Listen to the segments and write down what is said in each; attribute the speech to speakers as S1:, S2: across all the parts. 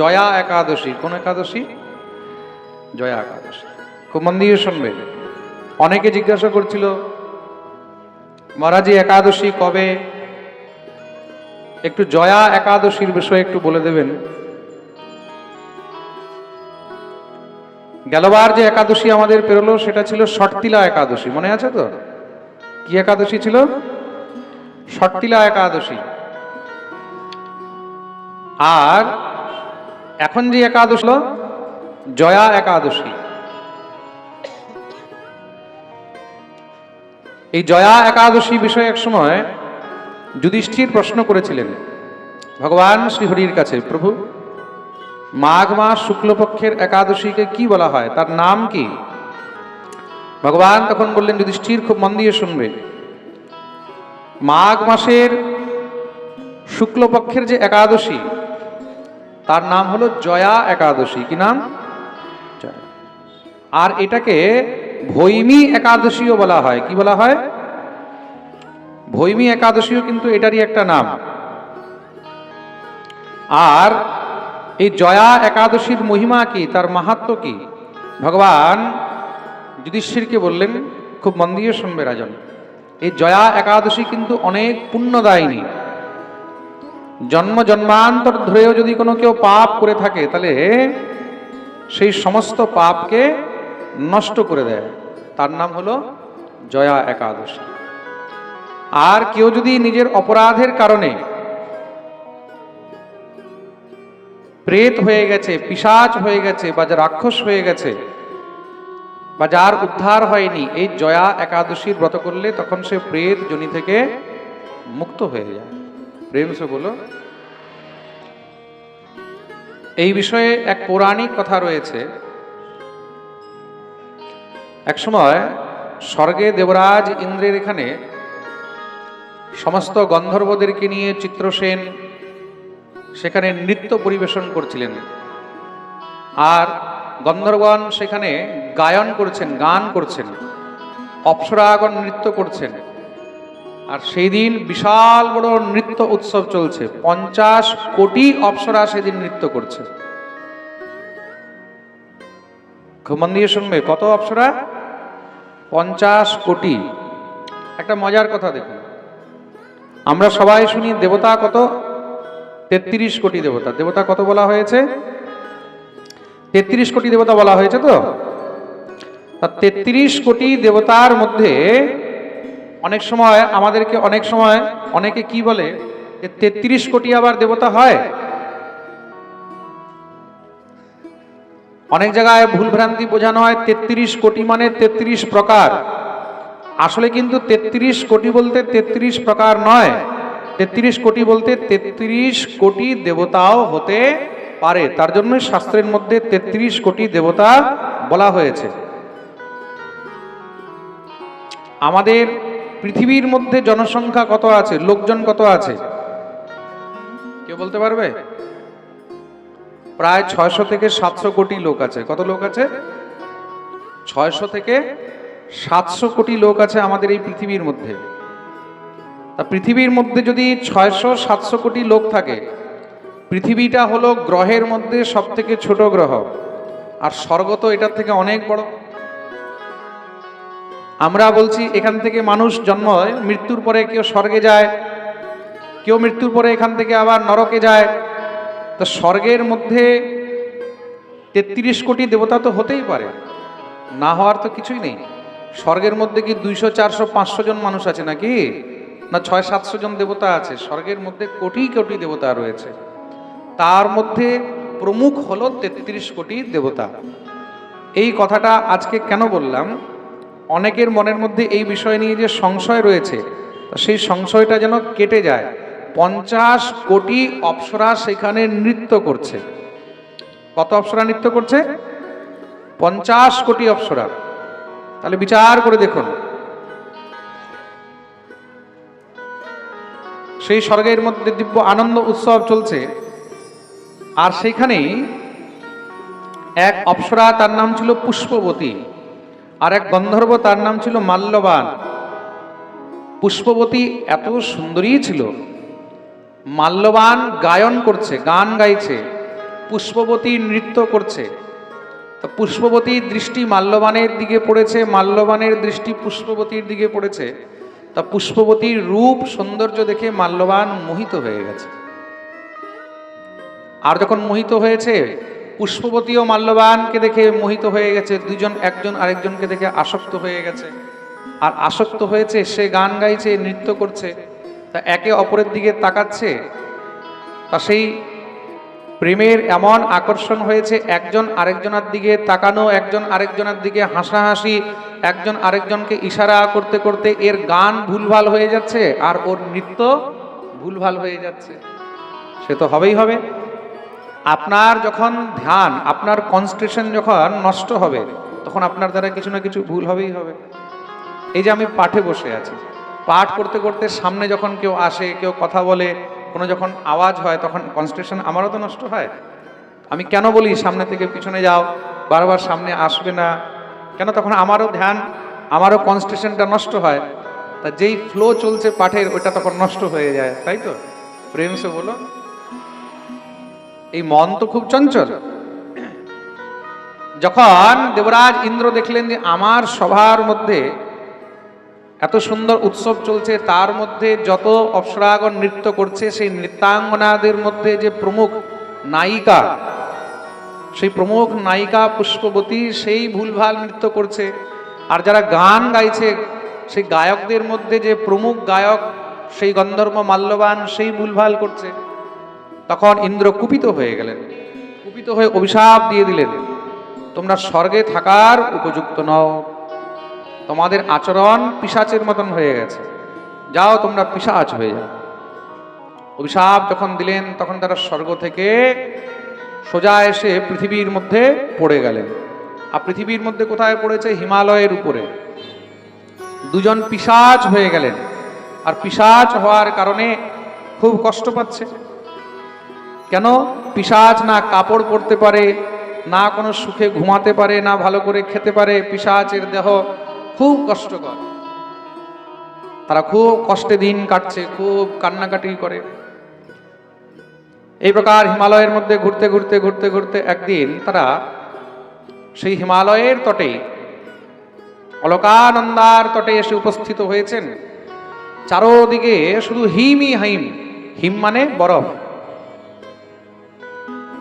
S1: জয়া একাদশী। কোন একাদশী? জয়া একাদশী। খুব মন দিয়ে শুনবে। অনেকে জিজ্ঞাসা করছিল, মহারাজি, একাদশী কবে? একটু জয়া একাদশীর বিষয়ে একটু বলে দেবেন। গেলবার যে একাদশী আমাদের পেরোলো, সেটা ছিল ষটতিলা একাদশী। মনে আছে তো? কি একাদশী ছিল? ষটতিলা একাদশী। আর এখন যে একাদশ হলো, জয়া একাদশী। এই জয়া একাদশী বিষয়ে এক সময় যুধিষ্ঠির প্রশ্ন করেছিলেন, ভগবান শ্রীহরির কাছে, প্রভু, মাঘ মাস শুক্লপক্ষের একাদশীকে কি বলা হয়? তার নাম কি? ভগবান তখন বললেন, যুধিষ্ঠির খুব মন দিয়ে শুনবে। মাঘ মাসের শুক্লপক্ষের যে একাদশী তার নাম হলো জয়া একাদশী। কি নাম। আর এটাকে ভৈমী একাদশীও বলা হয়। কি বলা হয়? ভৈমী একাদশীও কিন্তু এটারই একটা নাম। আর এই জয়া একাদশীর মহিমা কি? তার মাহাত্ম কি? ভগবান যুধিষ্ঠিরকে বললেন, খুব মন দিয়ে শুনবে রাজন। এই জয়া একাদশী কিন্তু অনেক পুণ্যদায়িনী। জন্ম জন্মান্তর ধরেও যদি কোনো কেউ পাপ করে থাকে, তাহলে সেই সমস্ত পাপকে নষ্ট করে দেয়। তার নাম হলো জয়া একাদশী। আর কেউ যদি নিজের অপরাধের কারণে প্রেত হয়ে গেছে পিসাচ হয়ে গেছে, বা রাক্ষস হয়ে গেছে, বা যার উদ্ধার হয়নি, এই জয়া একাদশীর ব্রত করলে তখন সে প্রেত জনি থেকে মুক্ত হয়ে যায়। প্রেম সে বলো এই বিষয়ে এক পৌরাণিক কথা রয়েছে। এক সময় স্বর্গে দেবরাজ ইন্দ্রের এখানে সমস্ত গন্ধর্বদেরকে নিয়ে চিত্রসেন সেখানে নৃত্য পরিবেশন করছিলেন। আর গন্ধর্বগণ সেখানে গায়ন করছেন, গান করছেন, অপ্সরাগণ নৃত্য করছেন। আর সেই দিন বিশাল বড় নৃত্য উৎসব চলছে। পঞ্চাশ কোটি অপ্সরা সেদিন নৃত্য করছে। মন দিয়ে শুনবে, কত অপ্সরা? পঞ্চাশ কোটি। একটা মজার কথা দেখুন। আমরা সবাই শুনি, দেবতা কত? তেত্রিশ কোটি দেবতা। দেবতা কত বলা হয়েছে? তেত্রিশ কোটি দেবতা বলা হয়েছে তো তেত্রিশ কোটি দেবতার মধ্যে অনেক সময় আমাদেরকে, অনেক সময় অনেকে কি বলে যে তেত্রিশ কোটি আবার দেবতা হয়? অনেক জায়গায় ভুলভ্রান্তি বোঝানো হয়, তেত্রিশ কোটি মানে তেত্রিশ প্রকার। আসলে কিন্তু তেত্রিশ কোটি বলতে তেত্রিশ প্রকার নয়। তেত্রিশ কোটি বলতে তেত্রিশ কোটি দেবতাও হতে পারে। তার জন্য শাস্ত্রের মধ্যে তেত্রিশ কোটি দেবতা বলা হয়েছে। আমাদের পৃথিবীর মধ্যে জনসংখ্যা কত আছে? লোকজন কত আছে? কেউ বলতে পারবে? প্রায় ছয়শো থেকে সাতশো কোটি লোক আছে। কত লোক আছে? ছয়শো থেকে সাতশো কোটি লোক আছে আমাদের এই পৃথিবীর মধ্যে। তা পৃথিবীর মধ্যে যদি ছয়শো সাতশো কোটি লোক থাকে, পৃথিবীটা হলো গ্রহের মধ্যে সব থেকে ছোট গ্রহ। আর স্বর্গ তো এটার থেকে অনেক বড়। আমরা বলছি, এখান থেকে মানুষ জন্ম হয়, মৃত্যুর পরে কেউ স্বর্গে যায়, কেউ মৃত্যুর পরে এখান থেকে আবার নরকে যায়। তো স্বর্গের মধ্যে তেত্রিশ কোটি দেবতা তো হতেই পারে। না হওয়ার তো কিছুই নেই। স্বর্গের মধ্যে কি দুইশো, চারশো, পাঁচশো জন মানুষ আছে নাকি? না ছয়, সাতশো জন দেবতা আছে? স্বর্গের মধ্যে কোটি কোটি দেবতা রয়েছে। তার মধ্যে প্রমুখ হলো তেত্রিশ কোটি দেবতা। এই কথাটা আজকে কেন বললাম? অনেকের মনের মধ্যে এই বিষয় নিয়ে যে সংশয় রয়েছে সেই সংশয়টা যেন কেটে যায়। পঞ্চাশ কোটি অপ্সরা সেখানে নৃত্য করছে। কত অপ্সরা নৃত্য করছে? পঞ্চাশ কোটি অপ্সরা। তাহলে বিচার করে দেখুন। সেই স্বর্গের মধ্যে দিব্য আনন্দ উৎসব চলছে। আর সেইখানেই এক অপ্সরা, তার নাম ছিল পুষ্পবতী। আর এক গন্ধর্ব তার নাম ছিল মাল্যবান। পুষ্পবতী এত সুন্দরী ছিল। মাল্যবান গায়ন করছে, গান গাইছে, পুষ্পবতী নৃত্য করছে। তো পুষ্পবতীর দৃষ্টি মাল্যবানের দিকে পড়েছে, মাল্যবানের দৃষ্টি পুষ্পবতীর দিকে পড়েছে। তা পুষ্পবতীর রূপ, সৌন্দর্য দেখে মাল্যবান মোহিত হয়ে গেছে। আর যখন মোহিত হয়েছে পুষ্পবতী ও মাল্যবানকে দেখে মোহিত হয়ে গেছে। দুজন, একজন আরেকজনকে দেখে আসক্ত হয়ে গেছে। আর আসক্ত হয়েছে, সে গান গাইছে, নৃত্য করছে। তা একে অপরের দিকে তাকাচ্ছে। তা সেই প্রেমের এমন আকর্ষণ হয়েছে, একজন আরেকজনের দিকে তাকানো, একজন আরেকজনের দিকে হাসাহাসি, একজন আরেকজনকে ইশারা করতে করতে এর গান ভুলভাল হয়ে যাচ্ছে আর ওর নৃত্য ভুলভাল হয়ে যাচ্ছে। সে তো হবেই হবে। আপনার যখন ধ্যান, আপনার কনসেন্ট্রেশন যখন নষ্ট হবে, তখন আপনার দ্বারা কিছু না কিছু ভুল হবেই হবে। এই যে আমি পাঠে বসে আছি, পাঠ করতে করতে সামনে যখন কেউ আসে, কেউ কথা বলে, কোনো যখন আওয়াজ হয়, তখন কনসেন্ট্রেশন আমারও তো নষ্ট হয়। আমি কেন বলি, সামনে থেকে পিছনে যাও, বারবার সামনে আসবে না। কেন? তখন আমারও ধ্যান, আমারও কনসেন্ট্রেশনটা নষ্ট হয়। তা যেই ফ্লো চলছে পাঠের, ওটা তখন নষ্ট হয়ে যায়, তাই তো? প্রেম সে বলো। এই মন তো খুব চঞ্চল। যখন দেবরাজ ইন্দ্র দেখলেন যে আমার সভার মধ্যে এত সুন্দর উৎসব চলছে, তার মধ্যে যত অপ্সরাগণ নৃত্য করছে, সেই নৃত্যাঙ্গনাদের মধ্যে যে প্রমুখ নায়িকা, সেই প্রমুখ নায়িকা পুষ্পবতী, সেই ভুলভাল নৃত্য করছে। আর যারা গান গাইছে, সেই গায়কদের মধ্যে যে প্রমুখ গায়ক, সেই গন্ধর্ব মাল্যবান, সেই ভুলভাল করছে। তখন ইন্দ্র কুপিত হয়ে গেলেন। কুপিত হয়ে অভিশাপ দিয়ে দিলেন, তোমরা স্বর্গে থাকার উপযুক্ত নও। তোমাদের আচরণ পিসাচের মতন হয়ে গেছে। যাও, তোমরা পিসাচ হয়ে যাও। অভিশাপ যখন দিলেন, তখন তারা স্বর্গ থেকে সোজা এসে পৃথিবীর মধ্যে পড়ে গেলেন। আর পৃথিবীর মধ্যে কোথায় পড়েছে? হিমালয়ের উপরে। দুজন পিসাচ হয়ে গেলেন। আর পিসাচ হওয়ার কারণে খুব কষ্ট পাচ্ছে। কেন? পিসাচ না কাপড় পরতে পারে, না কোনো সুখে ঘুমাতে পারে, না ভালো করে খেতে পারে, পিসাচের দেহ খুব কষ্টকর। তারা খুব কষ্টে দিন কাটছে, খুব কান্নাকাটি করে। এই প্রকার হিমালয়ের মধ্যে ঘুরতে ঘুরতে ঘুরতে ঘুরতে একদিন তারা সেই হিমালয়ের তটে, অলকানন্দার তটে এসে উপস্থিত হয়েছেন। চারোদিকে শুধু হিমই হিম হিম মানে বরফ।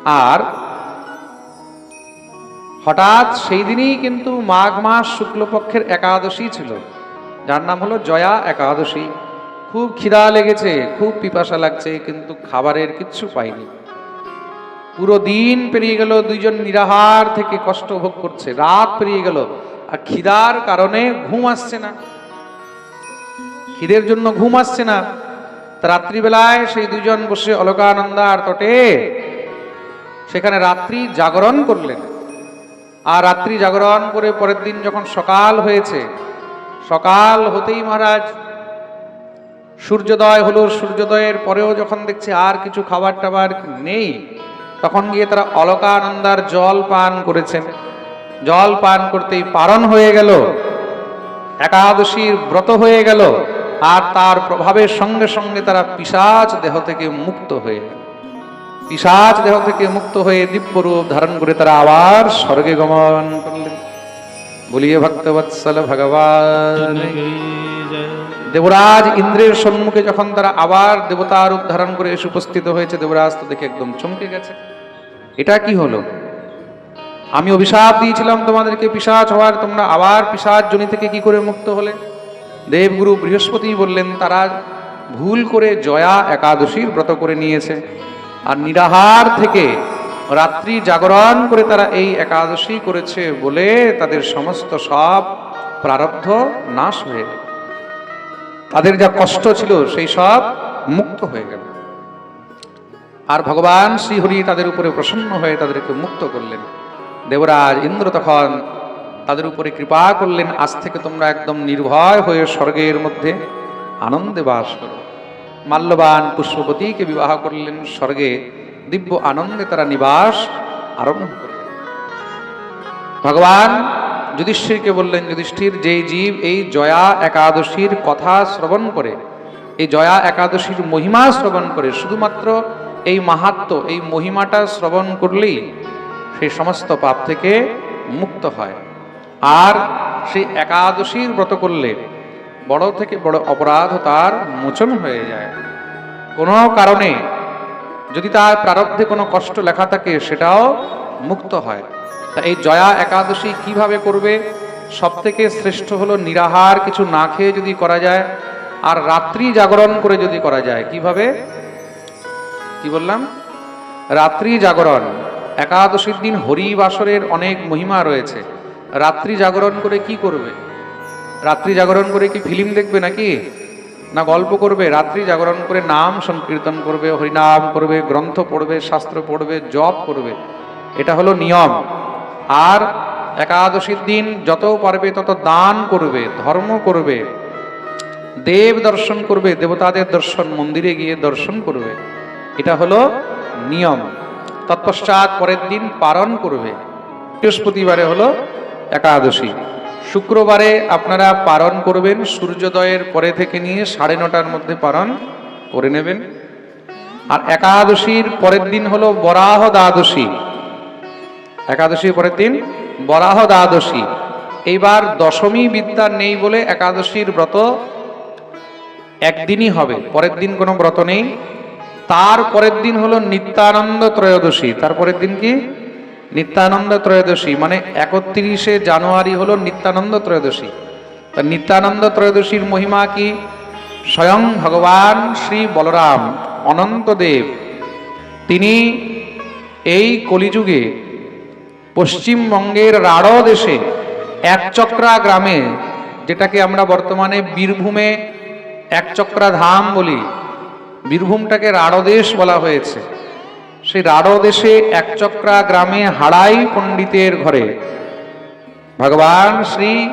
S1: আর হঠাৎ সেই দিনই কিন্তু মাঘ মাস শুক্লপক্ষের একাদশী ছিল। যার নাম হলো জয়া একাদশী। খুব খিদা লেগেছে, খুব পিপাসা লাগছে, কিন্তু খাবারের কিচ্ছু পাইনি। পুরো দিন পেরিয়ে গেল, দুইজন নিরাহার থেকে কষ্ট ভোগ করছে। রাত পেরিয়ে গেল, আর খিদার কারণে ঘুম আসছে না। খিদের জন্য ঘুম আসছে না। রাত্রিবেলায় সেই দুজন বসে অলকানন্দার তটে সেখানে রাত্রি জাগরণ করলেন। আর রাত্রি জাগরণ করে পরের দিন যখন সকাল হয়েছে, সকাল হতেই মহারাজ, সূর্যোদয় হলো, সূর্যোদয়ের পরেও যখন দেখছে আর কিছু খাবার টাবার নেই, তখন গিয়ে তারা অলকানন্দার জল পান করেছেন। জল পান করতেই পারণ হয়ে গেল, একাদশীর ব্রত হয়ে গেল, আর তার প্রভাবের সঙ্গে সঙ্গে তারা পিসাচ দেহ থেকে মুক্ত হয়ে গেল। পিসাচ দেহ থেকে মুক্ত হয়ে দিব্যরূপ ধারণ করে তারা আবার স্বর্গে গমন করলেন। বলিয়ে ভক্তবৎসল ভগবান। দেবরাজ ইন্দ্রের সম্মুখে যখন তারা আবার দেবতা রূপ ধারণ করে এসে উপস্থিত হয়েছে, দেবরাজ তো দেখে একদম চমকে গেছে। এটা কি হলো? আমি অভিশাপ দিয়েছিলাম তোমাদেরকে পিসাচ হওয়ার তোমরা আবার পিসাচ জনি থেকে কি করে মুক্ত হলে? দেবগুরু বৃহস্পতি বললেন, তারা ভুল করে জয়া একাদশীর ব্রত করে নিয়েছে। আর নিরাহার থেকে রাত্রি জাগরণ করে তারা এই একাদশী করেছে বলে তাদের সমস্ত সব প্রারব্ধ নাশ হয়ে তাদের যা কষ্ট ছিল সেই সব মুক্ত হয়ে গেল। আর ভগবান শ্রীহরি তাদের উপরে প্রসন্ন হয়ে তাদেরকে মুক্ত করলেন। দেবরাজ ইন্দ্র তখন তাদের উপরে কৃপা করলেন, আজ থেকে তোমরা একদম নির্ভয় হয়ে স্বর্গের মধ্যে আনন্দে বাস করো। মাল্যবান পুষ্পপতিকে বিবাহ করলেন স্বর্গে। দিব্য আনন্দে তারা নিবাস আরম্ভ করলেন। ভগবান যুধিষ্ঠিরকে বললেন, যুধিষ্ঠির, যেই জীব এই জয়া একাদশীর কথা শ্রবণ করে, এই জয়া একাদশীর মহিমা শ্রবণ করে, শুধুমাত্র এই মাহাত্ম, এই মহিমাটা শ্রবণ করলেই সেই সমস্ত পাপ থেকে মুক্ত হয়। আর সেই একাদশীর ব্রত করলে বড় থেকে বড় অপরাধ তার মোচন হয়ে যায়। কোনো কারণে যদি তার প্রারব্ধে কোনো কষ্ট লেখা থাকে, সেটাও মুক্ত হয়। তা এই জয়া একাদশী কীভাবে করবে? সব থেকে শ্রেষ্ঠ হলো নিরাহার কিছু না খেয়ে যদি করা যায়, আর রাত্রি জাগরণ করে যদি করা যায়, কীভাবে? কি বললাম? রাত্রি জাগরণ। একাদশীর দিন হরিবাসরের অনেক মহিমা রয়েছে। রাত্রি জাগরণ করে কি করবে? রাত্রি জাগরণ করে কি ফিল্ম দেখবে নাকি? না গল্প করবে? রাত্রি জাগরণ করে নাম সংকীর্তন করবে, হরিনাম করবে, গ্রন্থ পড়বে, শাস্ত্র পড়বে, জপ করবে। এটা হলো নিয়ম। আর একাদশীর দিন যত পারবে তত দান করবে, ধর্ম করবে। দেব দর্শন করবে, দেবতাদের দর্শন, মন্দিরে গিয়ে দর্শন করবে। এটা হলো নিয়ম। তৎপশ্চাৎ পরের দিন পালন করবে। বৃহস্পতিবারে হলো একাদশী। শুক্রবারে আপনারা পালন করবেন, সূর্যোদয়ের পরে থেকে নিয়ে সাড়ে নটার মধ্যে পালন করে নেবেন। আর একাদশীর পরের দিন হলো বরাহ দ্বাদশী। একাদশীর পরের দিন বরাহ দ্বাদশী। এইবার দশমী বিদ্যা নেই বলে একাদশীর ব্রত একদিনই হবে, পরের দিন কোনো ব্রত নেই। তার পরের দিন হলো নিত্যানন্দ ত্রয়োদশী। তার পরের দিন কি? নিত্যানন্দ ত্রয়োদশী মানে একত্রিশে জানুয়ারি হলো নিত্যানন্দ ত্রয়োদশী। তা নিত্যানন্দ ত্রয়োদশীর মহিমা কি? স্বয়ং ভগবান শ্রী বলরাম অনন্তদেব তিনি এই কলিযুগে পশ্চিমবঙ্গের রাঢ় দেশে একচক্রা গ্রামে, যেটাকে আমরা বর্তমানে বীরভূমে একচক্রা ধাম বলি, বীরভূমটাকে রাঢ়দেশ বলা হয়েছে। সেই রাঢ় দেশে একচক্রা গ্রামে হাড়াই পণ্ডিতের ঘরে। ভগবান শ্রী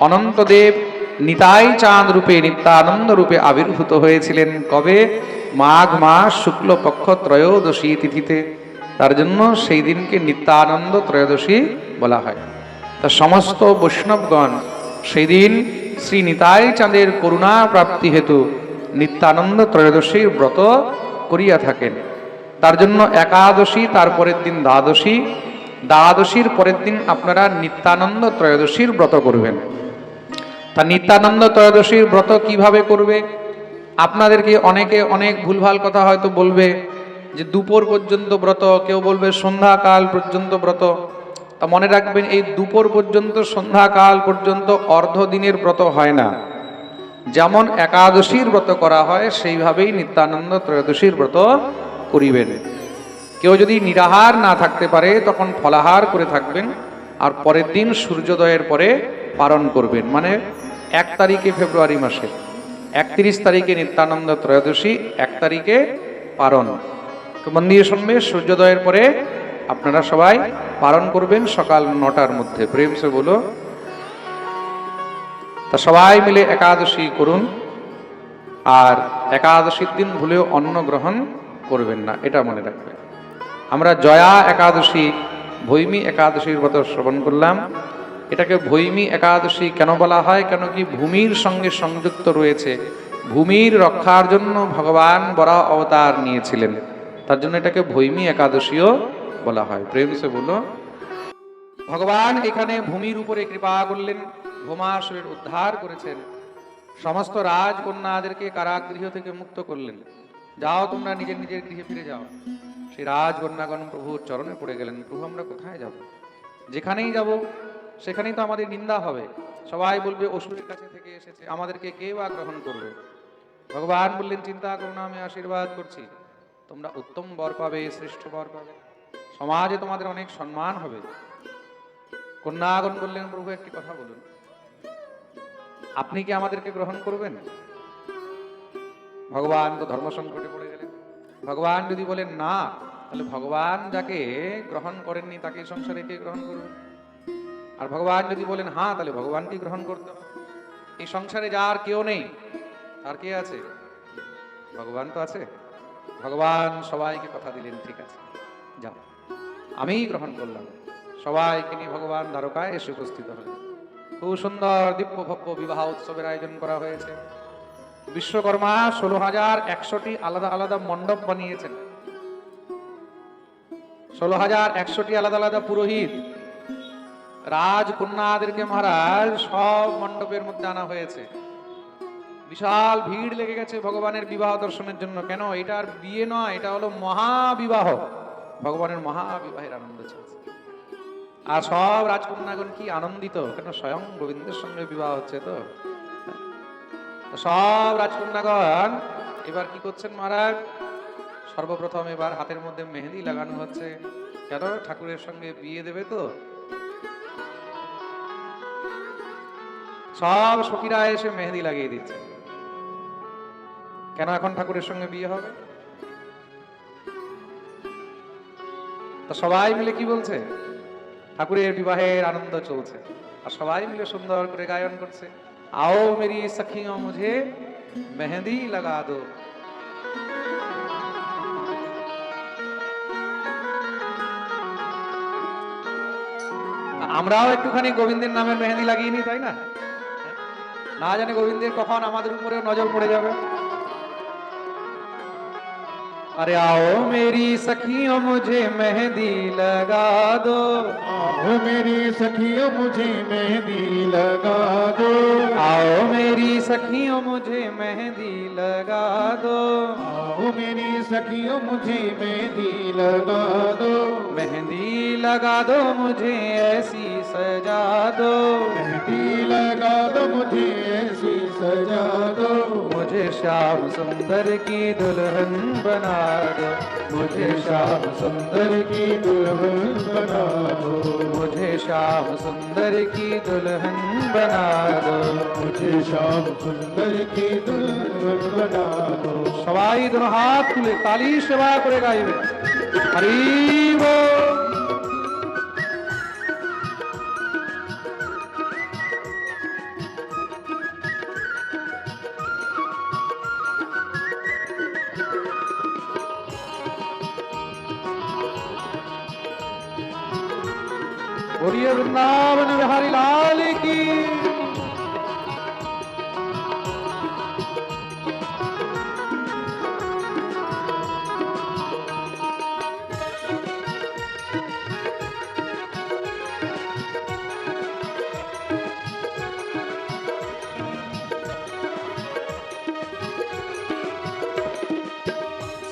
S1: অনন্তদেব নিতাই চাঁদ রূপে, নিত্যানন্দ রূপে আবির্ভূত হয়েছিলেন। কবে? মাঘ মাস শুক্লপক্ষ ত্রয়োদশী তিথিতে। তার জন্য সেই দিনকে নিত্যানন্দ ত্রয়োদশী বলা হয়। তা সমস্ত বৈষ্ণবগণ সেই দিন শ্রী নিতাই চাঁদের করুণা প্রাপ্তি হেতু নিত্যানন্দ ত্রয়োদশীর ব্রত করিয়া থাকেন। তার জন্য একাদশী তারপরের দিন দ্বাদশী। দ্বাদশীর পরের দিন আপনারা নিত্যানন্দ ত্রয়োদশীর ব্রত করবেন। তা নিত্যানন্দ ত্রয়োদশীর ব্রত কীভাবে করবে? আপনাদেরকে অনেকে অনেক ভুলভাল কথা হয়তো বলবে যে দুপুর পর্যন্ত ব্রত, কেউ বলবে সন্ধ্যাকাল পর্যন্ত ব্রত। তা মনে রাখবেন, এই দুপুর পর্যন্ত, সন্ধ্যাকাল পর্যন্ত অর্ধ দিনের ব্রত হয় না। যেমন একাদশীর ব্রত করা হয়, সেইভাবেই নিত্যানন্দ ত্রয়োদশীর ব্রত করিবেন। কেউ যদি নিরাহার না থাকতে পারে, তখন ফলাহার করে থাকবেন আর পরের দিন সূর্যোদয়ের পরে পালন করবেন। মানে এক তারিখে ফেব্রুয়ারি মাসে, একত্রিশ তারিখে নিত্যানন্দ ত্রয়োদশী, এক তারিখে পালন। তো মন দিয়ে শুনবে, সূর্যোদয়ের পরে আপনারা সবাই পালন করবেন সকাল নটার মধ্যে। প্রেম সে বলো। তা সবাই মিলে একাদশী করুন। আর একাদশীর দিন ভুলেও অন্ন গ্রহণ করবেন না, এটা মনে রাখবেন আমরা জয়া একাদশী, ভৈমী একাদশীর ব্রত শ্রবণ করলাম। এটাকে ভৈমী একাদশী কেন বলা হয়? কেন কি ভূমির সঙ্গে সংযুক্ত রয়েছে। ভূমির রক্ষার জন্য ভগবান বরা অবতার নিয়েছিলেন। তার জন্য এটাকে ভৈমী একাদশীও বলা হয়। প্রেম সে বলো। ভগবান এখানে ভূমির উপরে কৃপা করলেন ভৌমাসুরের উদ্ধার করেছেন। সমস্ত রাজকন্যাদেরকে কারাগৃহ থেকে মুক্ত করলেন। যাও তোমরা নিজের নিজের গৃহে ফিরে যাও। সেই রাজকন্যাগণ প্রভুর চরণে পড়ে গেলেন, প্রভু, আমরা কোথায় যাব? যেখানেই যাব, সেখানেই তো আমাদের নিন্দা হবে। সবাই বলবে, অসুরের কাছে থেকে এসেছে, আমাদেরকে কে বা গ্রহণ করবে? ভগবান বললেন, চিন্তা করো না, আমি আশীর্বাদ করছি। তোমরা উত্তম বর পাবে, শ্রেষ্ঠ বর পাবে। সমাজে তোমাদের অনেক সম্মান হবে। কন্যাগণ বললেন, প্রভু, একটি কথা বলুন। আপনি কি আমাদেরকে গ্রহণ করবেন? ভগবান তো ধর্ম সংকটে পড়ে গেলেন। ভগবান যদি বলেন না, তাহলে ভগবান যাকে গ্রহণ করেননি, তাকে সংসারে কে গ্রহণ করবে? আর ভগবান যদি বলেন হ্যাঁ তাহলে ভগবানকে গ্রহণ করতে এই সংসারে যার কেউ নেই আর কে আছে? ভগবান তো আছে। ভগবান সবাইকে কথা দিলেন, ঠিক আছে, যাও। আমিই গ্রহণ করলাম। সবাইকে নিয়ে ভগবান দ্বারকায় এসে উপস্থিত হলেন। খুব সুন্দর দিব্য ভব্য বিবাহ উৎসবের আয়োজন করা হয়েছে। বিশ্বকর্মা ষোলো হাজার একশোটি আলাদা আলাদা মণ্ডপ বানিয়েছেন। ষোলো হাজার একশোটি আলাদা আলাদা পুরোহিত। রাজকন্যাদেরকে মহারাজ, সব মণ্ডপের মধ্যে আনা হয়েছে। বিশাল ভিড় লেগে গেছে ভগবানের বিবাহ দর্শনের জন্য। কেন? এটা আর বিয়ে নয়, এটা হলো মহাবিবাহ। ভগবানের মহাবিবাহের আনন্দ চলছে আর সব রাজকন্যাগণ কি আনন্দিত? কেন? স্বয়ং গোবিন্দের সঙ্গে বিবাহ হচ্ছে তো তো। সব রাজকন্যাগণ, এবার কি করছেন মহারাজ? সর্বপ্রথম এবার হাতের মধ্যে মেহেদি লাগানো হচ্ছে। কেন? ঠাকুরের সঙ্গে বিয়ে দেবে তো। সব সখীরা এসে মেহেদি লাগিয়ে দিচ্ছে। কেন এখন ঠাকুরের সঙ্গে বিয়ে হবে? তো সবাই মিলে কি বলছে? ঠাকুরের বিবাহের আনন্দ চলছে। আর সবাই মিলে সুন্দর করে গায়ন করছে। আও মেরি সখিও মুঝে মেহেদি লাগা দো আমরাও একটুখানি গোবিন্দের নামের মেহেদি লাগিয়ে নি তাই না না জানে গোবিন্দের কখন আমাদের উপরে নজর পড়ে যাবে अरे आओ मेरी सखियों मुझे मेहंदी लगा दो।
S2: आओ मेरी सखियों मुझे मेहंदी लगा दो।
S1: आओ मेरी सखियों मुझे मेहंदी लगा दो।
S2: आओ मेरी सखियों मुझे मेहंदी लगा दो।
S1: मेहंदी लगा दो मुझे ऐसी सजा दो।
S2: मेहंदी लगा दो मुझे ऐसी सजा दो।
S1: मुझे श्याम सुंदर की दुल्हन बना दो मुझे श्याम सुंदर की
S2: दुल्हन बना दो
S1: मुझे श्याम सुंदर की दुल्हन बना दो
S2: मुझे श्याम सुंदर की दुल्हन बना दो
S1: सवाई दोनों हाथ खुले ताली सेवा करेगा ये। हरी बोल।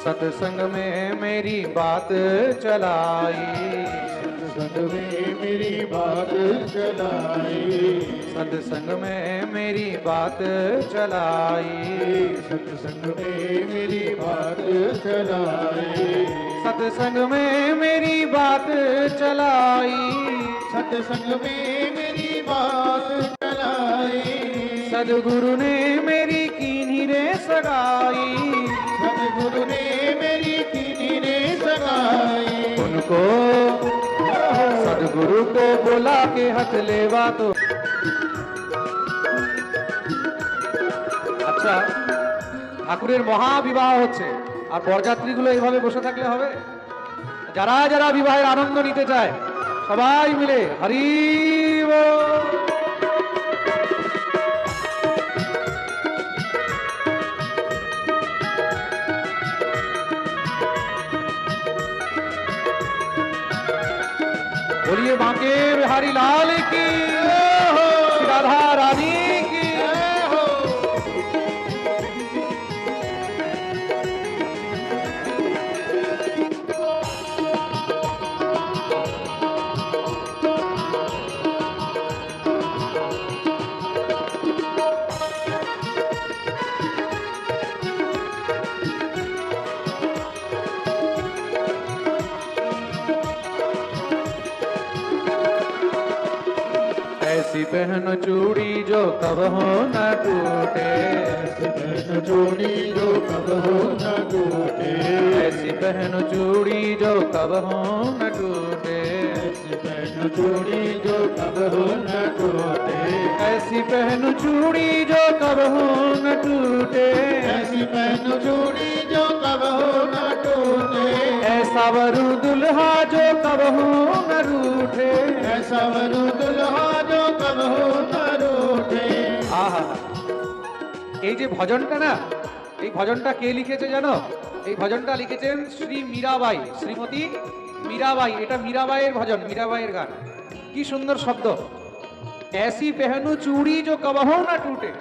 S1: सत्संग में मेरी बात चलाई।
S2: संग में मेरी बात चलाई।
S1: सत्संग में मेरी बात चलाई।
S2: सत्संग में मेरी बात चलाई।
S1: सत्संग में मेरी बात चलाई।
S2: सत्संग में मेरी बात चलाई।
S1: सदगुरु ने मेरी कीनी रे सगाई।
S2: सगाई
S1: उनको सदगुरु को बोला के हथ लेवा तो আচ্ছা ঠাকুরের মহাবিবাহ হচ্ছে আর বরযাত্রীগুলো এইভাবে বসে থাকলে হবে যারা যারা বিবাহের আনন্দ নিতে চায় সবাই মিলে হরি बांके बिहारी लाल की। राधा रानी न टूटे
S2: ऐसी बहन जोड़ी जो कब हो न टूटे
S1: ऐसी पहन चूड़ी जो कब हो न टूटे
S2: ऐसी बहन जोड़ी जो कब हो न टूटे
S1: ऐसा वरु दुल्हा जो कब हो न रूठे
S2: ऐसा वरु दुल्हा जो कब हो न रूठे
S1: আহা এই যে ভজনটা না এই ভজনটা কে লিখেছে জানো এই ভজনটা লিখেছেন শ্রী মীরাবাই শ্রীমতী মীরাবাই এটা মীরাবাইয়ের ভজন মীরাবাইয়ের গান কি সুন্দর শব্দ ऐसी पहनू चूड़ी जो कबहो ना टूटे